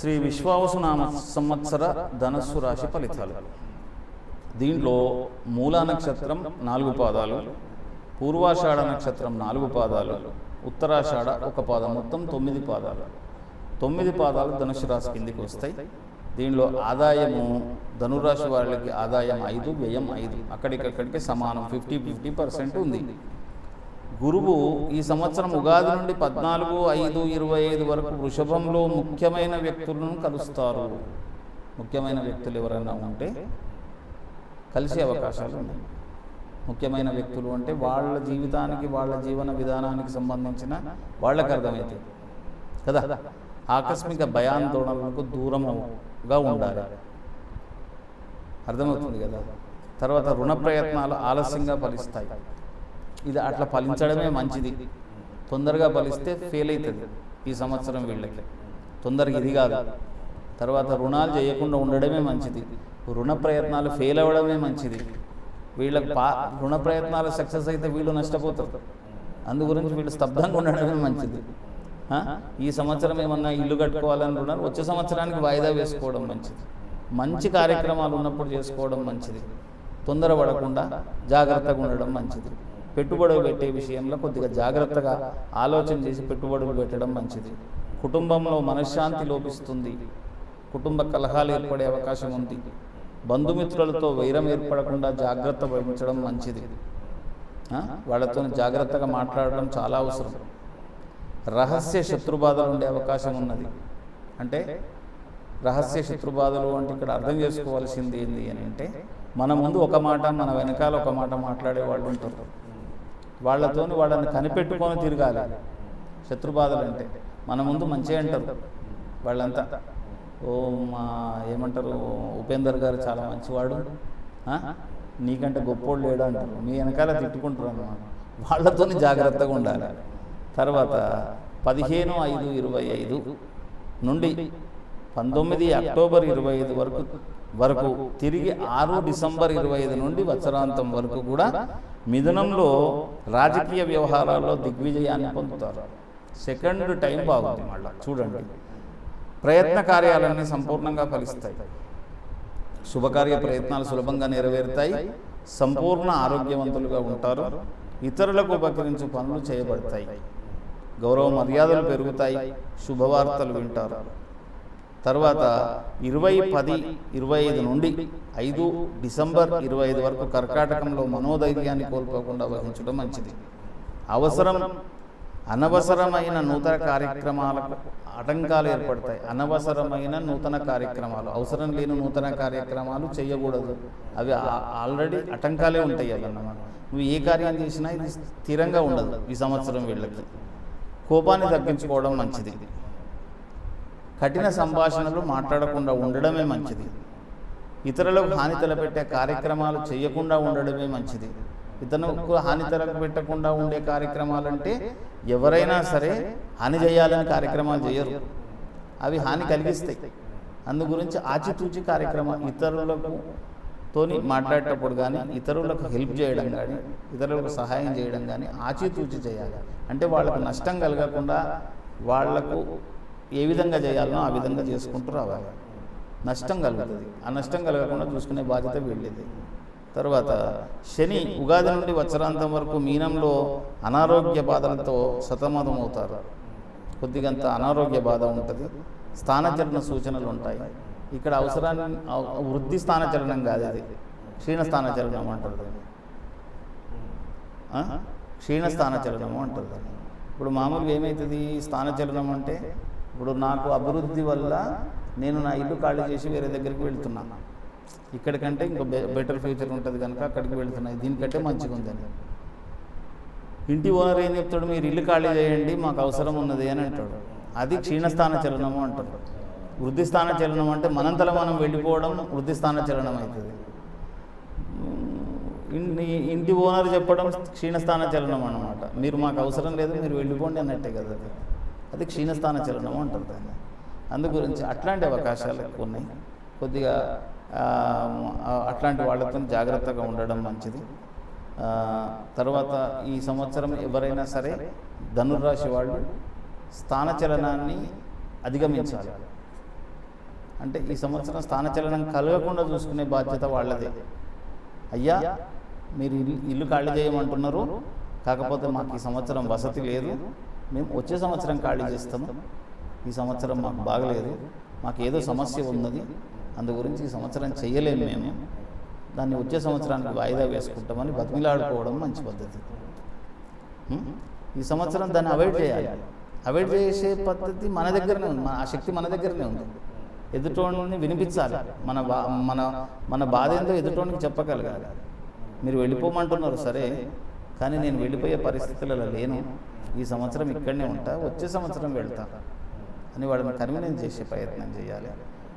శ్రీ విశ్వావసునామ సంవత్సర ధనస్సు రాశి ఫలితాలు. దీంట్లో మూలా నక్షత్రం నాలుగు పాదాలు పూర్వాషాఢ నక్షత్రం నాలుగు పాదాలు ఉత్తరాషాఢ ఒక పాదం మొత్తం తొమ్మిది పాదాలు. తొమ్మిది పాదాలు ధనుసు రాశి కిందికి వస్తాయి. దీనిలో ఆదాయము ధనురాశి వారికి ఆదాయం ఐదు వ్యయం ఐదు. అక్కడికక్కడికి సమానం ఫిఫ్టీ ఫిఫ్టీ పర్సెంట్ ఉంది. గురువు ఈ సంవత్సరం ఉగాది నుండి పద్నాలుగు ఐదు ఇరవై ఐదు వరకు వృషభంలో ముఖ్యమైన వ్యక్తులను కలుస్తారు. ముఖ్యమైన వ్యక్తులు ఎవరైనా ఉంటే కలిసే అవకాశాలు ఉన్నాయి. ముఖ్యమైన వ్యక్తులు అంటే వాళ్ళ జీవితానికి వాళ్ళ జీవన విధానానికి సంబంధించిన వాళ్ళకి అర్థమైతే కదా? ఆకస్మిక భయాందోళనలకు దూరముగా ఉండాలి. అర్థమవుతుంది కదా? తర్వాత రుణ ప్రయత్నాలు ఆలస్యంగా ఫలిస్తాయి. ఇది అట్లా ఫలించడమే మంచిది. తొందరగా ఫలిస్తే ఫెయిల్ అవుతుంది. ఈ సంవత్సరం వీళ్ళకి. తొందరగా ఇది కాదు. తర్వాత రుణాలు చేయకుండా ఉండడమే మంచిది. రుణ ప్రయత్నాలు ఫెయిల్ అవ్వడమే మంచిది. వీళ్ళకి పా రుణ ప్రయత్నాలు సక్సెస్ అయితే వీళ్ళు నష్టపోతారు. అందు గురించి వీళ్ళు స్తబ్దంగా ఉండడమే మంచిది? ఈ సంవత్సరం ఏమన్నా ఇల్లు కట్టుకోవాలని రుణాలు వచ్చే సంవత్సరానికి వాయిదా వేసుకోవడం మంచిది. మంచి కార్యక్రమాలు ఉన్నప్పుడు చేసుకోవడం మంచిది. తొందరపడకుండా జాగ్రత్తగా ఉండడం మంచిది పెట్టుబడులు పెట్టే విషయంలో కొద్దిగా జాగ్రత్తగా ఆలోచన చేసి పెట్టుబడులు పెట్టడం మంచిది. కుటుంబంలో మనశ్శాంతి లోపిస్తుంది. కుటుంబ కలహాలు ఏర్పడే అవకాశం ఉంది. బంధుమిత్రులతో వైరం ఏర్పడకుండా జాగ్రత్త వహించడం మంచిది. వాళ్ళతో జాగ్రత్తగా మాట్లాడడం చాలా అవసరం. రహస్య శత్రుబాధలు ఉండే అవకాశం ఉన్నది. అంటే రహస్య శత్రుబాధలు అంటే ఇక్కడ అర్థం చేసుకోవాల్సింది ఏంది అని అంటే మన ముందు ఒక మాట మన వెనకాల ఒక మాట మాట్లాడే వాళ్ళు ఉంటారు. వాళ్ళతో వాళ్ళని కనిపెట్టుకొని తిరగాలి. శత్రుబాధలు అంటే మన ముందు మంచిగా అంటారు వాళ్ళంతా. ఓ మా ఏమంటారు? ఉపేందర్ గారు చాలా మంచివాడు? నీకంటే గొప్పోడు లేడు అంటారు. మీ వెనకాల తిట్టుకుంటారు అన్నమాట వాళ్ళతో జాగ్రత్తగా ఉండాలి. తర్వాత పదిహేను ఐదు ఇరవై ఐదు నుండి పంతొమ్మిది అక్టోబర్ ఇరవై ఐదు వరకు వరకు తిరిగి ఆరు డిసెంబర్ ఇరవై ఐదు నుండి వత్సరాంతం వరకు కూడా మిథునంలో రాజకీయ వ్యవహారాల్లో దిగ్విజయాన్ని పొందుతారు. సెకండ్ టైం బాగుంది మళ్ళీ చూడండి. ప్రయత్న కార్యాలన్నీ సంపూర్ణంగా ఫలిస్తాయి. శుభకార్య ప్రయత్నాలు సులభంగా నెరవేరుతాయి. సంపూర్ణ ఆరోగ్యవంతులుగా ఉంటారు. ఇతరులకు ఉపకరించే పనులు చేయబడతాయి. గౌరవ మర్యాదలు పెరుగుతాయి. శుభవార్తలు వింటారు. తర్వాత ఇరవై పది ఇరవై ఐదు నుండి ఐదు డిసెంబర్ ఇరవై ఐదు వరకు కర్కాటకంలో మనోధైర్యాన్ని కోల్పోకుండా వహించడం మంచిది. అవసరం అనవసరమైన నూతన కార్యక్రమాలకు ఆటంకాలు ఏర్పడతాయి. అనవసరమైన నూతన కార్యక్రమాలు. అవసరం లేని నూతన కార్యక్రమాలు చేయకూడదు. అవి ఆల్రెడీ ఆటంకాలే ఉంటాయి అన్నమాట. నువ్వు ఏ కార్యం చేసినా ఇది స్థిరంగా ఉండదు. ఈ సంవత్సరం వీళ్ళకి కోపాన్ని తగ్గించుకోవడం మంచిది. కఠిన సంభాషణలు మాట్లాడకుండా ఉండడమే మంచిది. ఇతరులకు హాని తలపెట్టే కార్యక్రమాలు చేయకుండా ఉండడమే మంచిది. ఇతరులకు హాని తలపెట్టకుండా ఉండే కార్యక్రమాలంటే ఎవరైనా సరే హాని చేయాలని కార్యక్రమాలు చేయరు. అవి హాని కలిగిస్తాయి. అందు గురించి ఆచితూచి కార్యక్రమం ఇతరులకు తోని మాట్లాడేటప్పుడు కానీ ఇతరులకు హెల్ప్ చేయడం కానీ ఇతరులకు సహాయం చేయడం కానీ ఆచితూచి చేయాలి. అంటే వాళ్ళకు నష్టం కలగకుండా వాళ్ళకు ఏ విధంగా చేయాలనో ఆ విధంగా చేసుకుంటూ రావాలి. నష్టం కలుగుతుంది. ఆ నష్టం కలగకుండా చూసుకునే బాధ్యత వీళ్ళేది. తర్వాత శని ఉగాది నుండి వచ్చరాంతం వరకు మీనంలో అనారోగ్య బాధలతో సతమతమవుతారు. కొద్దిగంత అనారోగ్య బాధ ఉంటుంది. స్థానచరణ సూచనలు ఉంటాయి. ఇక్కడ అవసరాన్ని వృద్ధి స్థానచలనం కాదు అది క్షీణ స్థానచలనం అంటారు దాన్ని. ఆ? క్షీణ స్థానచలనము అంటారు దాన్ని. ఇప్పుడు మామూలుగా ఏమవుతుంది? స్థానచలనం అంటే ఇప్పుడు నాకు అభివృద్ధి వల్ల నేను నా ఇల్లు ఖాళీ చేసి వేరే దగ్గరికి వెళ్తున్నాను ఇక్కడికంటే ఇంకో బె బెటర్ ఫ్యూచర్ ఉంటుంది కనుక అక్కడికి వెళ్తున్నాయి దీనికంటే మంచిగా ఉందని. ఇంటి ఓనర్ ఏం చెప్తాడు? మీరు ఇల్లు ఖాళీ చేయండి మాకు అవసరం ఉన్నది అని అంటాడు. అది క్షీణస్థాన చలనము అంటాడు. వృద్ధి స్థాన చలనం అంటే మనంతల మనం వెళ్ళిపోవడం వృద్ధి స్థాన చలనం అవుతుంది. ఇంటి ఓనర్ చెప్పడం క్షీణస్థాన చలనం అనమాట మీరు మాకు అవసరం లేదు మీరు వెళ్ళిపోండి అన్నట్టే కదా అది క్షీణస్థాన చలనము అంటారు దాన్ని. అందు గురించి అట్లాంటి అవకాశాలు ఎక్కువ ఉన్నాయి. కొద్దిగా అట్లాంటి వాళ్ళతో జాగ్రత్తగా ఉండడం మంచిది. తర్వాత ఈ సంవత్సరం ఎవరైనా సరే ధనుర్రాశి వాళ్ళు స్థానచలనాన్ని అధిగమించాలి. అంటే ఈ సంవత్సరం స్థానచలనం కలగకుండా చూసుకునే బాధ్యత వాళ్ళదే. అయ్యా మీరు ఇల్లు ఇల్లు ఖాళీ చేయమంటున్నారు. కాకపోతే మాకు ఈ సంవత్సరం వసతి లేదు. మేము వచ్చే సంవత్సరం ఖాళీ చేస్తాము. ఈ సంవత్సరం మాకు బాగలేదు. మాకు ఏదో సమస్య ఉన్నది. అందు గురించి ఈ సంవత్సరం చేయలేము మేము. దాన్ని వచ్చే సంవత్సరానికి వాయిదా వేసుకుంటామని బతిమిలాడుకోవడం మంచి పద్ధతి. ఈ సంవత్సరం దాన్ని అవాయిడ్ చేయాలి. అవాయిడ్ చేసే పద్ధతి మన దగ్గరనే ఉంది. ఆ శక్తి మన దగ్గరనే ఉంది. ఎదుటోడిని వినిపించాలి. మన బా మన మన బాధ ఏందో ఎదుటోడికి చెప్పగలగాలి. మీరు వెళ్ళిపోమంటున్నారు. సరే. కానీ నేను వెళ్ళిపోయే పరిస్థితులలో లేను. ఈ సంవత్సరం ఇక్కడనే ఉంటా వచ్చే సంవత్సరం వెళ్తా అని వాళ్ళని కన్వీనియన్స్ చేసే ప్రయత్నం చేయాలి.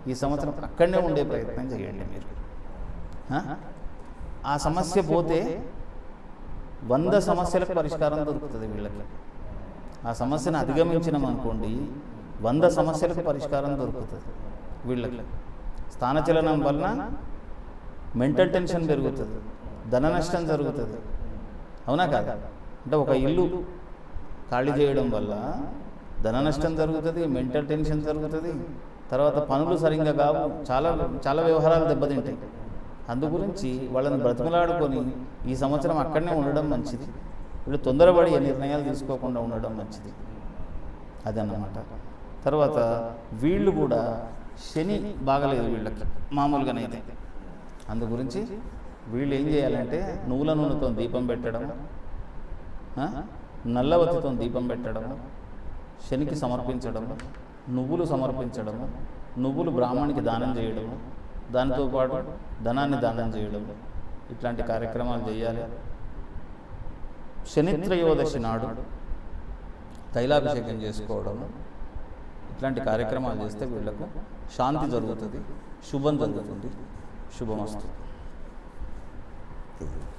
ఈ సంవత్సరం అక్కడనే ఉండే ప్రయత్నం చేయండి మీరు. ఆ? ఆ సమస్య పోతే వంద సమస్యలకు పరిష్కారం దొరుకుతుంది వీళ్ళకి. ఆ సమస్యను అధిగమించినాం అనుకోండి వంద సమస్యలకు పరిష్కారం దొరుకుతుంది వీళ్ళకి. స్థానచలనం వలన మెంటల్ టెన్షన్ పెరుగుతుంది ధన నష్టం జరుగుతుంది. అవునా కాదా? అంటే ఒక ఇల్లు ఖాళీ చేయడం వల్ల ధన నష్టం జరుగుతుంది మెంటల్ టెన్షన్ జరుగుతుంది. తర్వాత పనులు సరిగ్గా కావు. చాలా చాలా వ్యవహారాలు దెబ్బతింటాయి. అందు గురించి వాళ్ళని బ్రతిమలాడుకొని ఈ సంవత్సరం అక్కడనే ఉండడం మంచిది. వీళ్ళు తొందరపడి నిర్ణయాలు తీసుకోకుండా ఉండడం మంచిది. అదన్నమాట. తర్వాత వీళ్ళు కూడా శని బాగలేదు వీళ్ళకి. మామూలుగానైతే. అందు గురించి వీళ్ళు ఏం చేయాలంటే నువ్వుల నూనెతో దీపం పెట్టడం నల్లవతితో దీపం పెట్టడం శనికి సమర్పించడం నువ్వులు సమర్పించడం నువ్వులు బ్రాహ్మణికి దానం చేయడం దానితో పాటు ధనాన్ని దానం చేయడం ఇట్లాంటి కార్యక్రమాలు చేయాలి. శనిత్రయోదశి నాడు తైలాభిషేకం చేసుకోవడం ఇట్లాంటి కార్యక్రమాలు చేస్తే వీళ్ళకు శాంతి జరుగుతుంది శుభం జరుగుతుంది. శుభమస్తుంది Mm-hmm.